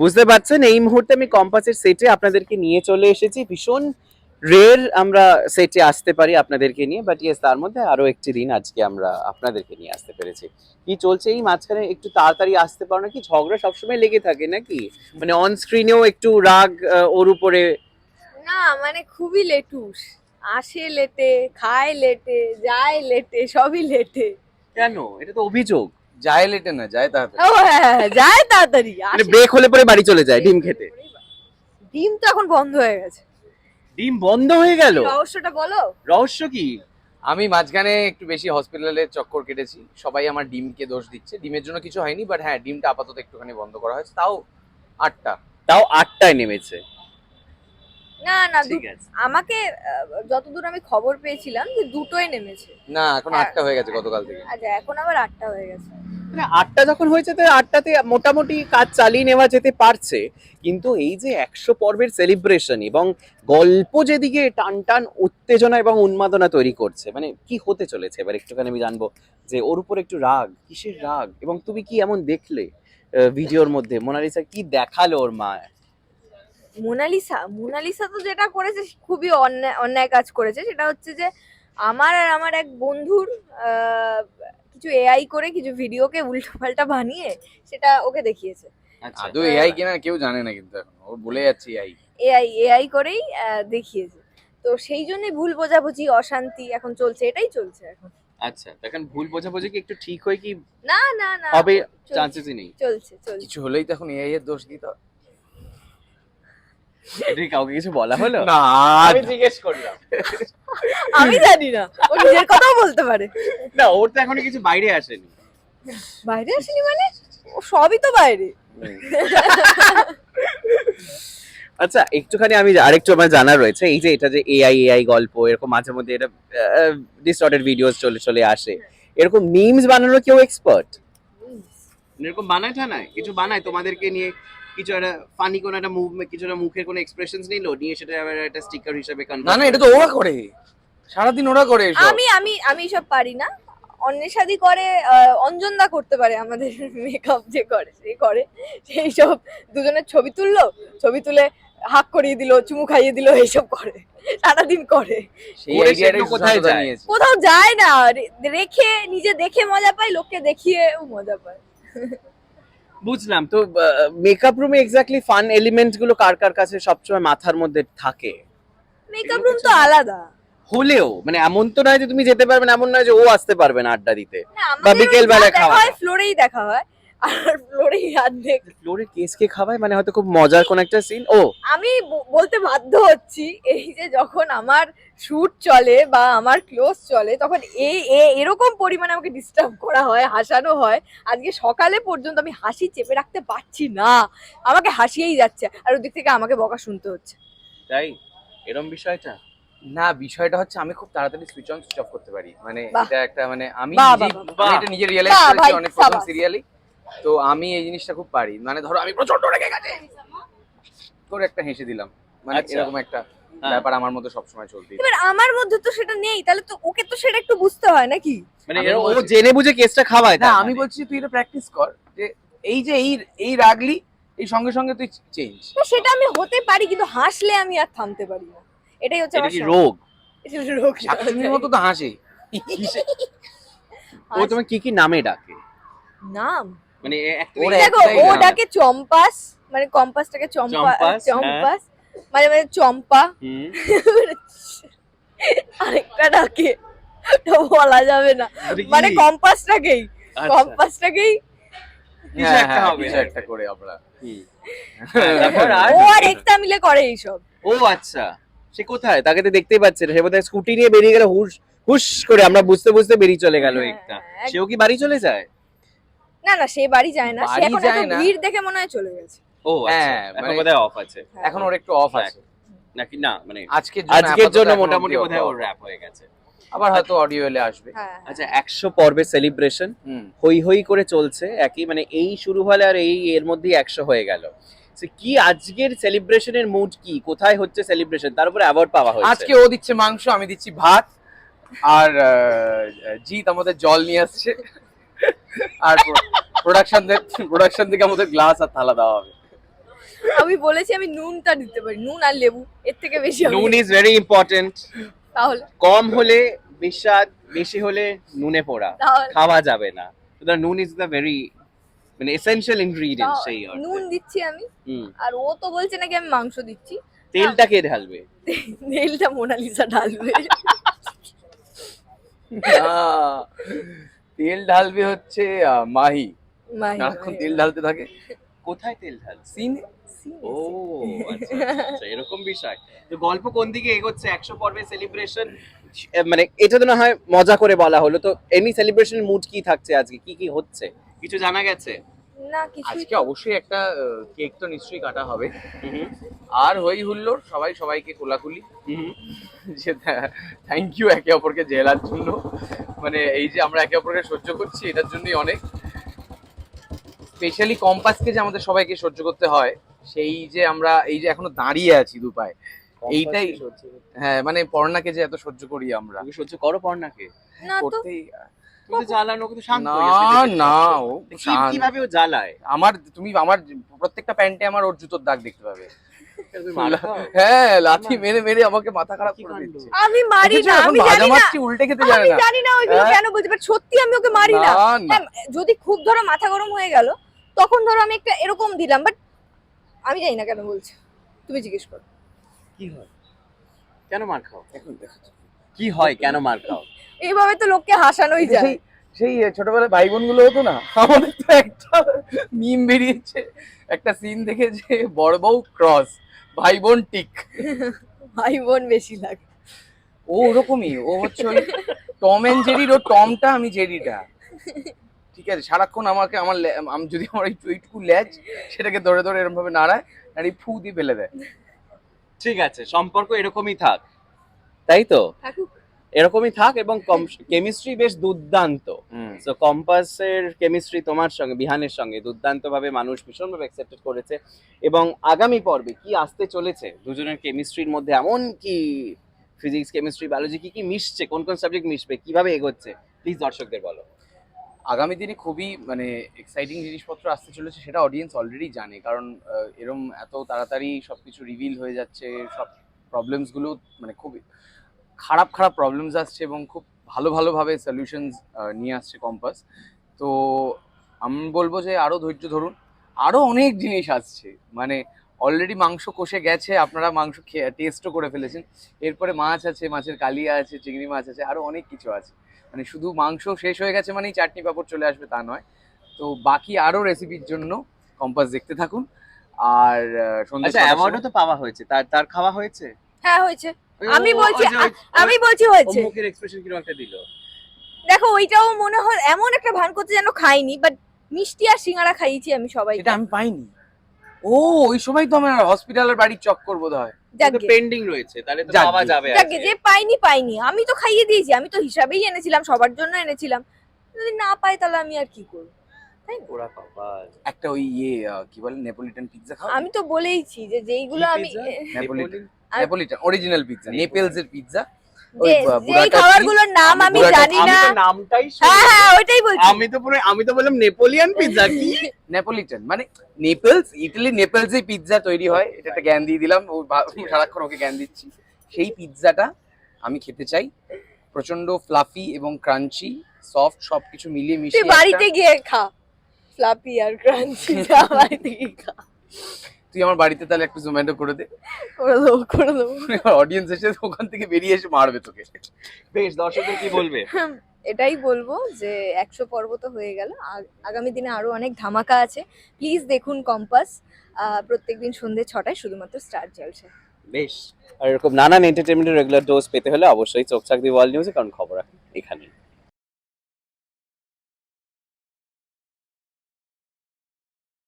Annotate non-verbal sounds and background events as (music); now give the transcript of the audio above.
বুঝতে পারছেন? এই মুহূর্তে আমি কম্পাসের সেটে আপনাদেরকে নিয়ে চলে এসেছি। ভীষণ রের আমরা সেটে আসতে পারি আপনাদেরকে নিয়ে বাট ইয়েস তার মধ্যে আরও একটি দিন আজকে আমরা আপনাদেরকে নিয়ে আসতে পেরেছি। কি চলছে? এই মাঝখানে একটু তাড়াতাড়ি আসতে পারো নাকি? ঝগড়া সবসময় লেগে থাকে নাকি? মানে অন স্ক্রিনেও একটু রাগ ওর উপরে। না মানে খুবই লেটুস। আসে লেটে খায় লেটে যায় লেটে সবই লেটে। কেন? এটা তো অভিযোগ। যায় লেটে না যায় তাড়াতাড়ি। ও হ্যাঁ, হ্যাঁ, যায় তাড়াতাড়ি মানে ব্রেক হলে পরে বাড়ি চলে যায় ডিম খেতে। ডিম তো এখন বন্ধ হয়ে গেছে। ডিম বন্ধ হয়ে গেল? রহস্যটা বলো? রহস্য কি? আমি মাঝখানে একটু বেশি হসপিটালে চক্কর কেটেছি। সবাই আমার ডিমকে দোষ দিচ্ছে। ডিমের জন্য কিছু হয়নি বাট হ্যাঁ ডিমটা আপাতত একটুখানি বন্ধ করা হয়েছে। তাও আটটা। তাও আটটায় নেমেছে। না না ঠিক আছে। আমাকে আহ, যতদূর আমি খবর পেয়েছিলাম যে দুটোই নেমেছে। না এখন আটটা হয়ে গেছে গতকাল থেকে। আচ্ছা এখন আবার আটটা হয়ে গেছে। মানে আটটা যখন হয়েছে তো আটটাতে মোটামুটি কাজ চালিয়ে নেওয়া যেতে পারছে। কিন্তু এই যে একশো পর্বের সেলিব্রেশন এবং গল্প যেদিকে টান টান উত্তেজনা এবং উন্মাদনা তৈরি করছে মানে কি হতে চলেছে? এবার একটুখানি আমি জানব যে ওর উপর একটু রাগ কিসের রাগ? এবং তুমি কি এমন দেখলে ভিডিওর মধ্যে? মোনালিসা কি দেখাল ওর মা মোনালিসা মোনালিসা তো যেটা করেছে খুবই অন্যায় অন্যায় কাজ করেছে। সেটা হচ্ছে যে আমার আর আমার এক বন্ধুর আহ, কিছু এআই করে কিছু ভিডিওকে উল্টো পাল্টা বানিয়ে সেটা ওকে দেখিয়েছে। আচ্ছা আদৌ এআই কিনা কেউ জানে না কিন্তু ও বলে যাচ্ছে এআই এআই এআই করেই আহ, দেখিয়েছে। তো সেই জন্যই ভুল বোঝাবুঝি অশান্তি এখন চলছে এটাই চলছে এখন। আচ্ছা দেখেন ভুল বোঝাবুঝি কি একটু ঠিক হয় কি? না না না হবে চলছে, চান্সেসই নেই। চলছে চলছে। কিছু হলেই তো এখন এআই এর দোষ দিত এটা কাউকে কিছু বলা হলো? না। আমি জিজ্ঞেস করলাম। আমি জানি না। ও নিজের কথাও বলতে পারে। না ওর তো এখনও কিছু বাইরে আসেনি। বাইরে আসেনি মানে? ও সবই তো বাইরে। আচ্ছা একটুখানি আমি আরেকটু আমার জানা রয়েছে এই যে এটা যে এআই এআই গল্প এরকম মাঝে মধ্যে এটা ডিসঅর্ডার ভিডিওস চলে চলে আসে। এরকম মিমস বানানোর কেউ এক্সপার্ট এরকম বানায় টানায় কিছু বানায় তোমাদেরকে নিয়ে? কিছু একটা ফানি কোনো একটা মুভ কিছু একটা মুখের কোনো এক্সপ্রেশনস নিলো নিয়ে সেটা আবার একটা স্টিকার হিসেবে না না এটা তো ওরা করে। সারাদিন ওরা করে আমি আমি আমি সব পারি না। অন্যের সাথে করে অঞ্জনদা করতে পারে আমাদের মেকআপ যে করে সে করে। সেই সব দুজনের ছবি তুললো ছবি তুলে হাক করিয়ে দিল চুমু খাইয়ে দিল এইসব করে। সারাদিন করে? কোথাও যায় না। রে- রেখে নিজে দেখে মজা পায় লোককে দেখিয়েও মজা পায়। বুঝলাম। তো মেকআপ রুমে এক্স্যাক্টলি ফান এলিমেন্টসগুলো কার কার কাছে সবসময় মাথার মধ্যে থাকে? মেকআপ রুম তো আলাদা। হলেও মানে এমন তো নয় যে তুমি যেতে পারবে না এমন নয় যে ও আসতে পারবে না আড্ডা দিতে। বা বিকেল দেখা খাওয়া। হয় ফ্লোরেই দেখা হয়। আর ফ্লোরেই অর্ধেক। ফ্লোরে কেসকে খাওয়ায়? মানে হয়তো খুব মজার কোন একটা সিন ও! আমি বলতে বাধ্য হচ্ছি এই যে যখন আমার শুট চলে বা আমার ক্লোজ চলে তখন এই এ- এরকম পরিমাণে আমাকে ডিস্টার্ব করা হয় হাসানো হয়। আজকে সকালে পর্যন্ত আমি হাসি চেপে রাখতে পারছি না। আমাকে হাসিয়েই যাচ্ছে আর ওদিক থেকে আমাকে বকা শুনতে হচ্ছে। তাই? এরম বিষয়টা? না বিষয়টা হচ্ছে আমি খুব তাড়াতাড়ি সুইচ অন সুইচ অফ করতে পারি। মানে এটা একটা মানে। আমি এটা নিজে রিয়েলাইজ করেছি অনেক প্রথম সিরিয়ালি তো আমি এই জিনিসটা খুব পারি। মানে ধরো আমি প্রচণ্ড রেগে গেছে। করে একটা হেসে দিলাম। মানে আচ্ছা। এরকম একটা হ্যাঁ। ব্যাপার আমার মধ্যে সবসময় চলতেই থাকে। এবার আমার মধ্যে তো সেটা নেই তাহলে তো ওকে তো সেটা একটু বুঝতে হয় নাকি? মানে ও জেনে বুঝে কেসটা খাওয়ায় না আমি মানে। বলছি তুই এটা প্র্যাকটিস কর যে এই যে এই এই রাগলি এই সঙ্গে সঙ্গে তুই চেঞ্জ না, সেটা আমি হতে পারি কিন্তু হাসলে আমি আর থামতে পারি না। এটাই হচ্ছে আমার রোগ? এটা রোগ শাকচুনির মতো তো হাসে। (laughs) ও তোমার কি কি নামে ডাকে? নাম? মানে দেখো ডাকে চম্পাস মানে কম্পাসটাকে চম্পা চম্পাস, হ্যাঁ। মানে মানে চম্পা। হুম, (laughs) আরেকটা ডাকে বলা যাবে না। মানে কম্পাসটাকেই আচ্ছা, কম্পাসটাকেই। হ্যাঁ, একটা আর একটা করে আমরা। হুম। তারপর আর? ও আর একটা মিলে করে এইসব। ও আচ্ছা সে কোথায়? তাকে তো দেখতেই পাচ্ছে না সে বোধহয় স্কুটি নিয়ে বেরিয়ে গেল হুশ হুশ করে আমরা বুঝতে বুঝতে বেরিয়ে চলে গেল হ্যাঁ, একটা। এক- সেও কি বাড়ি চলে যায়? না না সে বাড়ি যায় না। সে বাড়ি এখন এত না। ভিড় দেখে মনে হয় চলে গেছে। ও আচ্ছা। হ্যাঁ, এখন মানে- বোধহয় অফ আছে। হ্যাঁ। এখন ওর একটু অফ আছে। নাকি না মানে আজকের জন্য আজকের আপাতত জন্য এখন মোটামুটি বোধহয় off। ওর র্যাপ হয়ে গেছে। আবার হয়তো অডিও এলে আসবে। হ্যাঁ আচ্ছা একশো পর্বের সেলিব্রেশন হুম। হই হই করে চলছে একই মানে এই শুরু হলে আর এই এর মধ্যেই একশো হয়ে গেল। So, কি আজকের সেলিব্রেশনের মুড কি? কোথায় হচ্ছে সেলিব্রেশন তার উপরে অ্যাওয়ার্ড পাওয়া হয়েছে। আজকে ও দিচ্ছে মাংস আমি দিচ্ছি ভাত। আর আহ, জিৎ আমাদের জল নিয়ে আসছে। আর প্রোডাকশন প্রোডাকশন থেকে আমাদের গ্লাস আর থালা দেওয়া হবে। আমি বলেছি আমি নুনটা দিতে পারি নুন আর লেবু এর থেকে বেশি নুন ইজ ভেরি ইম্পর্টেন্ট তাহলে। কম হলে বিস্বাদ বেশি হলে নুনে পোড়া। খাওয়া যাবে না। সুতরাং নুন ইজ দ্য ভেরি মানে এসেনশিয়াল ইনগ্রিডিয়েন্ট সেই অর্থে। নুন দিচ্ছি আমি। হুম। আর ও তো বলছে নাকি আমি মাংস দিচ্ছি। তেলটা কে ঢালবে? তেলটা মোনালিসা ঢালবে। (laughs) তেল ঢালবে হচ্ছে আহ, মাহি। তেল ঢালতে থাকে। কোথায় তেল ঢাল? সিন ও আচ্ছা, আচ্ছা, আচ্ছা, এরকম বিষয়। তো গল্প কোন দিকে এগোচ্ছে? একশো পর্বে সেলিব্রেশন মানে এটা তো না হয় মজা করে বলা হলো। তো এমনি সেলিব্রেশন মুড কি থাকছে আজকে? কি কি হচ্ছে? কিছু জানা গেছে? না কিছু আজকে অবশ্যই একটা কেক তো নিশ্চয়ই কাটা হবে। আর হই হুল্লোড় সবাই সবাইকে কোলাকুলি। যে থ্যাংক ইউ একে অপরকে জেলার জন্য। মানে এই যে আমরা একে অপরকে সহ্য করছি এটার জন্যই অনেক। স্পেশালি কম্পাসকে যে আমাদের সবাইকে সহ্য করতে হয় সেই যে আমরা এই যে এখনও দাঁড়িয়ে আছি দুপায় এইটাই হ্যাঁ। মানে পড়নাকে যে এত সহ্য করি আমরা। সহ্য করো পর্ণাকে? না করতেই তুমি জ্বালানো কিন্তু শান্ত না গেছে, দেখেছ? না ও কীভাবে ও জ্বালায়? আমার তুমি আমার প্রত্যেকটা প্যান্টে আমার ওর জুতোর দাগ দেখতে পাবে? হ্যাঁ লাথি মেরে? মেরে আমাকে মাথা খারাপ করে দিচ্ছে। আমি মারি না আমি জানি না। উল্টে খেতে জানে আমি জানি না ওইগুলো হ্যাঁ? কেন বলছি বাট সত্যি আমি ওকে মারি না। হ্যাঁ, যদি খুব ধরো মাথা গরম হয়ে গেল তখন ধরো আমি একটা এরকম দিলাম বাট আমি জানি না কেন বলছি। তুমি জিজ্ঞেস করো। কি হয়? কেন মার খাও? এখন দেখো। কি হয় কেন মার খাও? এইভাবে তো লোককে হাসানোই যায়। সেই ছোটবেলায় ভাই বোনগুলো হতো না আমাদের তো একটা মিম বেরিয়েছে একটা সিন দেখে যে বড় বউ ক্রস ভাই বোন টিক ভাই বোন বেশি লাগে। ও ওরকমই ও হচ্ছে ওই টম এন্ড জেরির ও টমটা আমি জেরিটা ঠিক আছে সারাক্ষণ আমাকে আমার আমি যদি আমার একটু এইটুকু ল্যাজ সেটাকে ধরে ধরে এরকম ভাবে নাড়ায় আর এই ফু দিয়ে ফেলে দেয়। ঠিক আছে সম্পর্ক এরকমই থাক। তাই তো? এরকমই থাক এবং কেমিস্ট্রি (laughs) বেশ দুর্দান্ত। তো কম্পাসের কেমিস্ট্রি তোমার সঙ্গে বিহানের সঙ্গে দুর্দান্ত ভাবে মানুষ ভীষণভাবে অ্যাকসেপ্টেড করেছে। এবং আগামী পর্বে কি আসতে চলেছে? দুজনের কেমিস্ট্রির মধ্যে এমন কি ফিজিক্স কেমিস্ট্রি বায়োলজি কি কি মিশছে? কোন কোন সাবজেক্ট মিশবে? কীভাবে এগোচ্ছে? প্লিজ দর্শকদের বলো। আগামী দিনে খুবই মানে এক্সাইটিং জিনিসপত্র আসতে চলেছে সেটা অডিয়েন্স অলরেডি জানে। কারণ এরম এত তাড়াতাড়ি সবকিছু রিভিল হয়ে যাচ্ছে সব প্রবলেমসগুলো মানে খুব খারাপ খারাপ প্রবলেমস আসছে এবং খুব ভালো ভালোভাবে সলিউশনস নিয়ে আসছে কম্পাস তো আমি বলব যে আরও ধৈর্য ধরুন। আরও অনেক জিনিস আসছে। মানে অলরেডি মাংস কষে গেছে আপনারা মাংস খেয়ে টেস্টও করে ফেলেছেন। এরপরে মাছ আছে মাছের কালিয়া আছে চিংড়ি মাছ আছে আরও অনেক কিছু আছে। মানে শুধু মাংস শেষ হয়ে গেছে মানেই চাটনি পাঁপড় চলে আসবে তা নয়। তো বাকি আরও রেসিপির জন্য কম্পাস দেখতে থাকুন। আর সন্ধ্যে আচ্ছা অ্যাওয়ার্ডও তো পাওয়া হয়েছে। তার তার খাওয়া হয়েছে? হ্যাঁ হয়েছে। আমি বলছি, ওই- আমি বলছি হয়েছে মুখের এক্সপ্রেশন কীরকম একটা দিল? দেখো ওইটাও মনে হয় এমন একটা ভান করতে যেন খাইনি বাট মিষ্টি আর সিঙ্গারা খাইয়েছি আমি সবাই। এটা আমি পাইনি। ও ওই সময় তো আমার হসপিটালের বাড়ির চক্কর বোধ হয় পেন্ডিং রয়েছে তাহলে তো পাওয়া যাবে আজকে। যে পাইনি পাইনি। আমি তো খাইয়ে দিয়েছি আমি তো হিসাবেই এনেছিলাম সবার জন্য এনেছিলাম। যদি না পাই তাহলে আমি আর কি করব? ওরা কপাল। একটা ওই ইয়ে কি বলে নেপোলিটান পিৎজা খাও আমি তো বলেইছি যে যেইগুলো আমি Neapolitan Neapolitan original pizza. Naples এর পিৎজা ওই যে বা- যেই খাবারগুলোর নাম আমি আমি জানি না। নামটাই হ্যাঁ হ্যাঁ ওইটাই বলছি। আমি তো পুরো আমি তো বললাম নেপোলিয়ান পিৎজা কি? নেপোলিটান মানে নেপলস ইটালি নেপলস পিৎজা তৈরি হয়। এটা একটা জ্ঞান দিয়ে দিলাম ও সারাক্ষণ ওকে জ্ঞান দিচ্ছি। সেই পিৎজাটা আমি খেতে চাই। প্রচণ্ড ফ্লাফি এবং ক্রাঞ্চি সফট সবকিছু মিলিয়ে মিশিয়ে বাড়িতে গিয়ে খা। ফ্লাপি আর ক্রাঞ্চি যা বাড়িতে খা তুই আমার বাড়িতে তাহলে একটু জোম্যাটো করে দে। করে দেবো করে দেবো। অডিয়েন্স এসে ওখান থেকে বেরিয়ে এসে মারবে তোকে। বেশ দর্শকদের কি বলবে? এটাই বলব যে একশো পর্ব তো হয়ে গেল। আগামী দিনে আরও অনেক ধামাকা আছে। প্লিজ দেখুন কম্পাস প্রত্যেকদিন সন্ধ্যে ছটায় শুধুমাত্র স্টার জলসা বেশ আর এরকম নানান এন্টারটেনমেন্টের রেগুলার ডোজ পেতে হলে অবশ্যই চোখ চাক দিয়ে ওয়ার্ল্ড নিউজে কারণ খবর এখন এখানেই।